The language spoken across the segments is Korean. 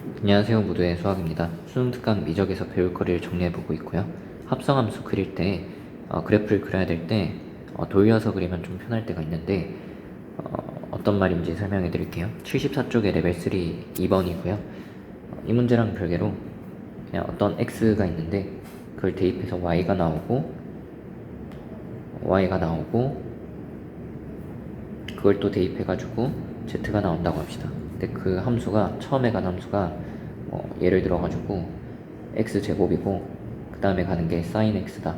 안녕하세요 무도의 수학입니다. 수능 특강 미적에서 배울 거리를 정리해보고 있고요. 합성함수 그릴 때 어, 그래프를 그려야 될때 어, 돌려서 그리면 좀 편할 때가 있는데 어, 떤 말인지 설명해 드릴게요. 74쪽의 레벨 3 2번이고요. 이 문제랑 별개로 그냥 어떤 x가 있는데 그걸 대입해서 y가 나오고 y가 나오고 그걸 또 대입해가지고 z가 나온다고 합시다. 근데 그 함수가 처음에 간 함수가 뭐 예를 들어가지고 x 제곱이고 그 다음에 가는 게 sin x다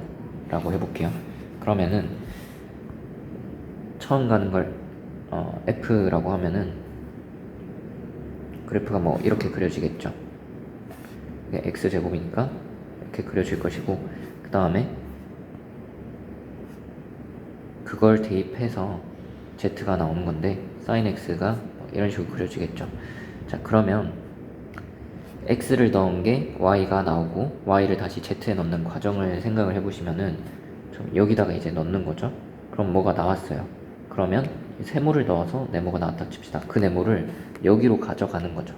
라고 해볼게요. 그러면은 처음 가는 걸 어, f라고 하면은 그래프가 뭐 이렇게 그려지겠죠. x 제곱이니까 이렇게 그려질 것이고 그 다음에 그걸 대입해서 z가 나오는 건데 sin x가 뭐 이런 식으로 그려지겠죠. 자 그러면 x를 넣은 게 y가 나오고 y를 다시 z에 넣는 과정을 생각을 해보시면은 좀 여기다가 이제 넣는 거죠. 그럼 뭐가 나왔어요. 그러면 세모를 넣어서 네모가 나왔다 칩시다. 그 네모를 여기로 가져가는 거죠.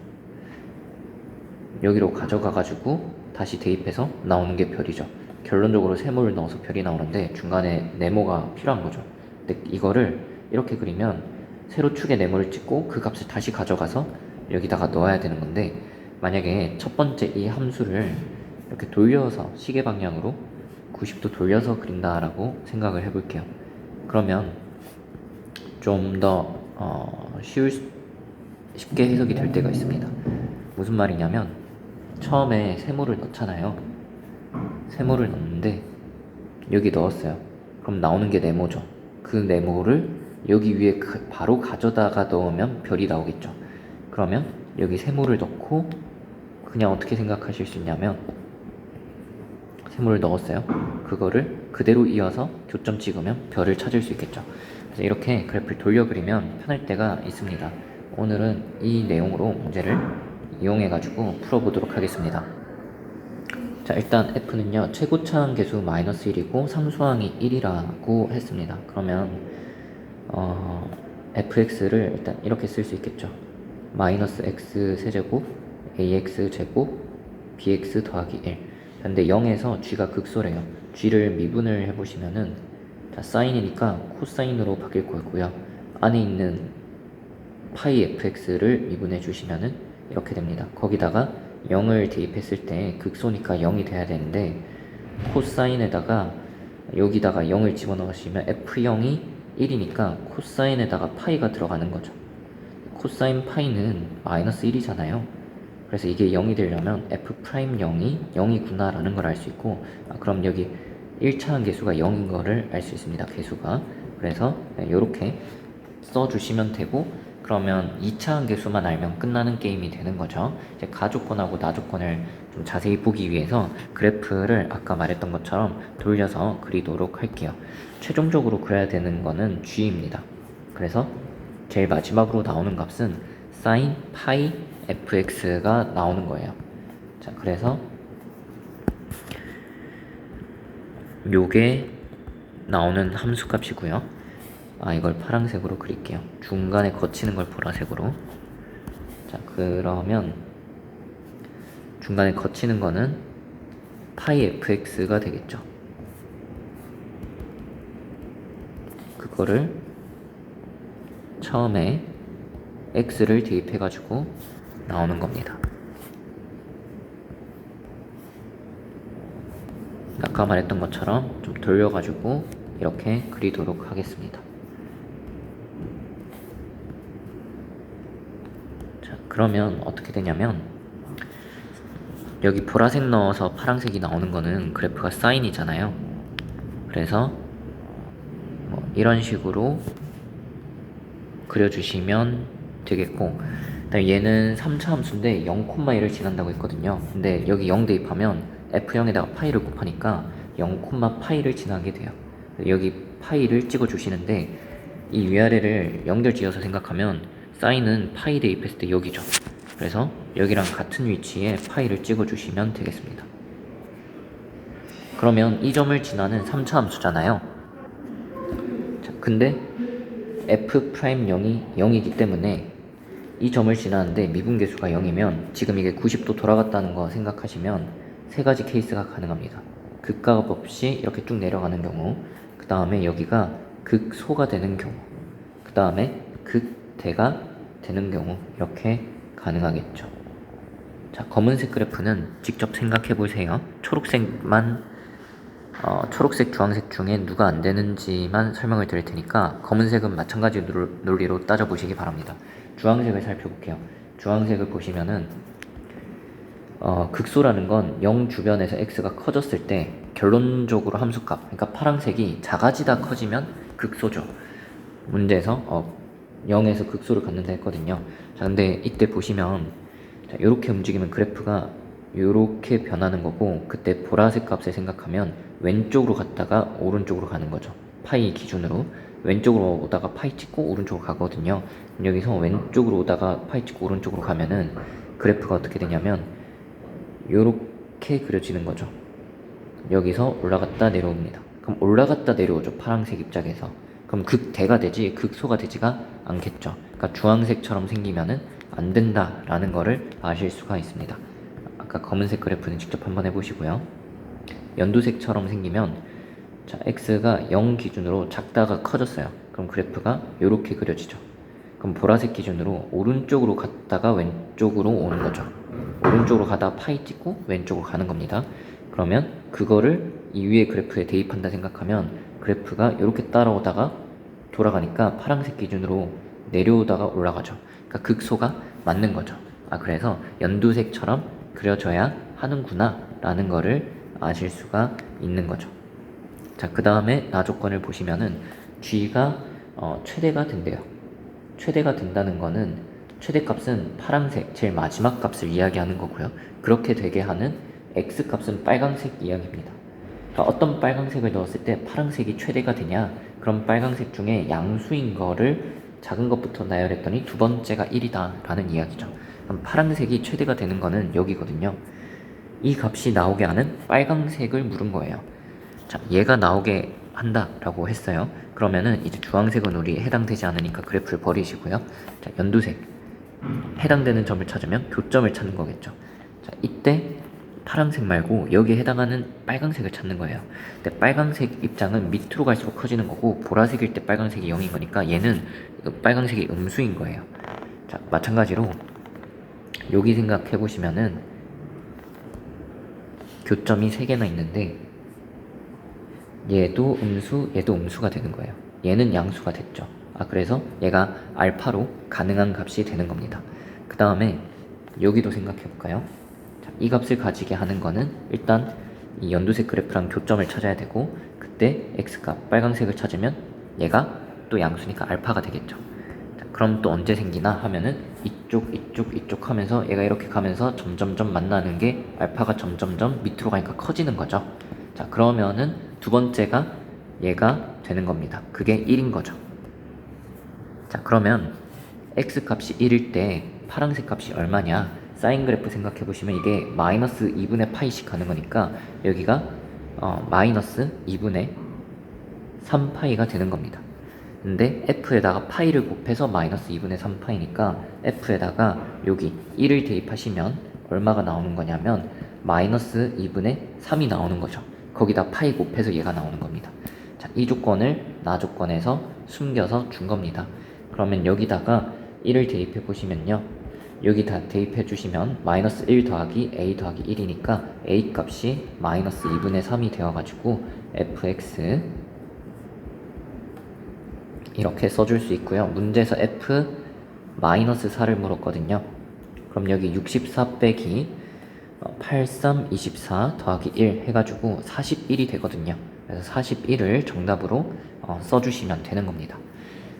여기로 가져가가지고 다시 대입해서 나오는 게 별이죠. 결론적으로 세모를 넣어서 별이 나오는데 중간에 네모가 필요한 거죠. 근데 이거를 이렇게 그리면 세로 축에 네모를 찍고 그 값을 다시 가져가서 여기다가 넣어야 되는 건데 만약에 첫 번째 이 함수를 이렇게 돌려서 시계 방향으로 90도 돌려서 그린다라고 생각을 해볼게요. 그러면 좀더 어, 쉬울 수- 쉽게 해석이 될 때가 있습니다. 무슨 말이냐면 처음에 세모를 넣잖아요. 세모를 넣는데 여기 넣었어요. 그럼 나오는 게 네모죠. 그 네모를 여기 위에 그- 바로 가져다가 넣으면 별이 나오겠죠. 그러면 여기 세모를 넣고 그냥 어떻게 생각하실 수 있냐면 세모를 넣었어요. 그거를 그대로 이어서 교점 찍으면 별을 찾을 수 있겠죠. 그래서 이렇게 그래프를 돌려 그리면 편할 때가 있습니다. 오늘은 이 내용으로 문제를 이용해 가지고 풀어보도록 하겠습니다. 자 일단 f는요 최고차항 계수 마이너스 1이고 상수항이 1이라고 했습니다. 그러면 어, fx를 일단 이렇게 쓸 수 있겠죠. 마이너스 x 세제곱 ax 제곱 bx 더하기 1 근데 0에서 g가 극소래요. g를 미분을 해보시면은 자 사인이니까 코사인으로 바뀔 거고요. 안에 있는 파이 fx를 미분해 주시면은 이렇게 됩니다. 거기다가 0을 대입했을 때 극소니까 0이 돼야 되는데 코사인에다가 여기다가 0을 집어넣으시면 f0이 1이니까 코사인에다가 파이가 들어가는 거죠. 코사인 파이는 마이너스 1이잖아요. 그래서 이게 0이 되려면 f 프라임 0이 0이구나 라는 걸 알 수 있고 아, 그럼 여기 1차항 계수가 0인 거를 알 수 있습니다. 계수가. 그래서 이렇게 써주시면 되고 그러면 2차항 계수만 알면 끝나는 게임이 되는 거죠. 이제 가조건하고 나조건을 좀 자세히 보기 위해서 그래프를 아까 말했던 것처럼 돌려서 그리도록 할게요. 최종적으로 그려야 되는 거는 g입니다. 그래서 제일 마지막으로 나오는 값은 sin 파이 fx가 나오는 거예요. 자, 그래서 요게 나오는 함수 값이고요. 아, 이걸 파란색으로 그릴게요. 중간에 거치는 걸 보라색으로. 자, 그러면 중간에 거치는 거는 파이 fx가 되겠죠. 그거를 처음에 x를 대입해 가지고 나오는 겁니다. 아까 말했던 것처럼 좀 돌려가지고 이렇게 그리도록 하겠습니다. 자, 그러면 어떻게 되냐면 여기 보라색 넣어서 파란색이 나오는 거는 그래프가 사인이잖아요. 그래서 뭐 이런 식으로 그려주시면 되겠고 얘는 3차 함수인데 0,1을 지난다고 했거든요. 근데 여기 0 대입하면 f0에다가 파이를 곱하니까 0, 파이를 지나게 돼요. 여기 파이를 찍어 주시는데 이 위아래를 연결 지어서 생각하면 사인은 파이 대입했을 때 여기죠. 그래서 여기랑 같은 위치에 파이를 찍어 주시면 되겠습니다. 그러면 이 점을 지나는 3차 함수잖아요. 자, 근데 f 프라임 0이 0이기 때문에 이 점을 지나는데 미분계수가 0이면 지금 이게 90도 돌아갔다는 거 생각하시면 세 가지 케이스가 가능합니다. 극값 없이 이렇게 쭉 내려가는 경우, 그 다음에 여기가 극소가 되는 경우, 그 다음에 극 대가 되는 경우 이렇게 가능하겠죠. 자, 검은색 그래프는 직접 생각해 보세요. 초록색만 어, 초록색, 주황색 중에 누가 안 되는지만 설명을 드릴 테니까 검은색은 마찬가지 논- 논리로 따져 보시기 바랍니다. 주황색을 살펴볼게요. 주황색을 보시면은 어, 극소라는 건 0 주변에서 x가 커졌을 때 결론적으로 함수값, 그러니까 파란색이 작아지다 커지면 극소죠. 문제에서 어, 0에서 극소를 갖는다 했거든요. 자, 근데 이때 보시면 자, 이렇게 움직이면 그래프가 이렇게 변하는 거고 그때 보라색 값을 생각하면 왼쪽으로 갔다가 오른쪽으로 가는 거죠. 파이 기준으로 왼쪽으로 오다가 파이 찍고 오른쪽으로 가거든요. 여기서 왼쪽으로 오다가 파이 찍고 오른쪽으로 가면은 그래프가 어떻게 되냐면 이렇게 그려지는 거죠. 여기서 올라갔다 내려옵니다. 그럼 올라갔다 내려오죠. 파란색 입장에서. 그럼 극대가 되지 극소가 되지가 않겠죠. 그러니까 주황색처럼 생기면은 안 된다라는 거를 아실 수가 있습니다. 아까 검은색 그래프는 직접 한번 해보시고요. 연두색처럼 생기면 자 x가 0 기준으로 작다가 커졌어요. 그럼 그래프가 이렇게 그려지죠. 그럼 보라색 기준으로 오른쪽으로 갔다가 왼쪽으로 오는 거죠. 오른쪽으로 가다 파이 찍고 왼쪽으로 가는 겁니다. 그러면 그거를 이 위에 그래프에 대입한다 생각하면 그래프가 이렇게 따라오다가 돌아가니까 파란색 기준으로 내려오다가 올라가죠. 그러니까 극소가 맞는 거죠. 아 그래서 연두색처럼 그려져야 하는구나 라는 거를 아실 수가 있는 거죠. 자, 그 다음에 나 조건을 보시면은 g가 어, 최대가 된대요. 최대가 된다는 거는 최대값은 파란색 제일 마지막 값을 이야기하는 거고요. 그렇게 되게 하는 x 값은 빨간색 이야기입니다. 그러니까 어떤 빨간색을 넣었을 때 파란색이 최대가 되냐? 그럼 빨간색 중에 양수인 거를 작은 것부터 나열했더니 두 번째가 1이다 라는 이야기죠. 그럼 파란색이 최대가 되는 거는 여기거든요. 이 값이 나오게 하는 빨강색을 물은 거예요. 자, 얘가 나오게 한다 라고 했어요. 그러면은 이제 주황색은 우리 해당되지 않으니까 그래프를 버리시고요. 자, 연두색 해당되는 점을 찾으면 교점을 찾는 거겠죠. 자, 이때 파란색 말고 여기에 해당하는 빨강색을 찾는 거예요. 근데 빨강색 입장은 밑으로 갈수록 커지는 거고 보라색일 때 빨강색이 0인 거니까 얘는 그 빨강색이 음수인 거예요. 자, 마찬가지로 여기 생각해 보시면은 교점이 3개나 있는데 얘도 음수, 얘도 음수가 되는 거예요. 얘는 양수가 됐죠. 아, 그래서 얘가 알파로 가능한 값이 되는 겁니다. 그 다음에 여기도 생각해 볼까요? 자, 이 값을 가지게 하는 거는 일단 이 연두색 그래프랑 교점을 찾아야 되고 그때 x값 빨강색을 찾으면 얘가 또 양수니까 알파가 되겠죠. 자, 그럼 또 언제 생기나 하면은 이쪽 이쪽 이쪽 하면서 얘가 이렇게 가면서 점점점 만나는 게 알파가 점점점 밑으로 가니까 커지는 거죠. 자 그러면은 두 번째가 얘가 되는 겁니다. 그게 1인 거죠. 자 그러면 x 값이 1일 때 파란색 값이 얼마냐 사인 그래프 생각해 보시면 이게 마이너스 2분의 파이씩 가는 거니까 여기가 어, 마이너스 2분의 3파이가 되는 겁니다. 근데 f에다가 파이를 곱해서 마이너스 2분의 3파이니까 f에다가 여기 1을 대입하시면 얼마가 나오는 거냐면 마이너스 2분의 3이 나오는 거죠. 거기다 파이 곱해서 얘가 나오는 겁니다. 자, 이 조건을 나 조건에서 숨겨서 준 겁니다. 그러면 여기다가 1을 대입해 보시면요. 여기 다 대입해 주시면 마이너스 1 더하기 a 더하기 1이니까 a 값이 마이너스 2분의 3이 되어가지고 fx 이렇게 써줄 수 있고요. 문제에서 f 마이너스 4를 물었거든요. 그럼 여기 64 빼기 83, 24 더하기 1 해가지고 41이 되거든요. 그래서 41을 정답으로 어, 써주시면 되는 겁니다.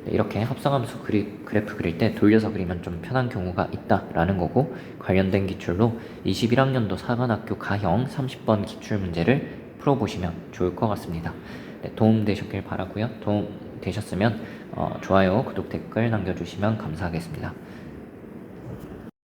네, 이렇게 합성함수 그리, 그래프 그릴 때 돌려서 그리면 좀 편한 경우가 있다라는 거고 관련된 기출로 21학년도 사관학교 가형 30번 기출 문제를 풀어보시면 좋을 것 같습니다. 네, 도움 되셨길 바라고요. 도움 되셨으면 어, 좋아요, 구독, 댓글 남겨주시면 감사하겠습니다.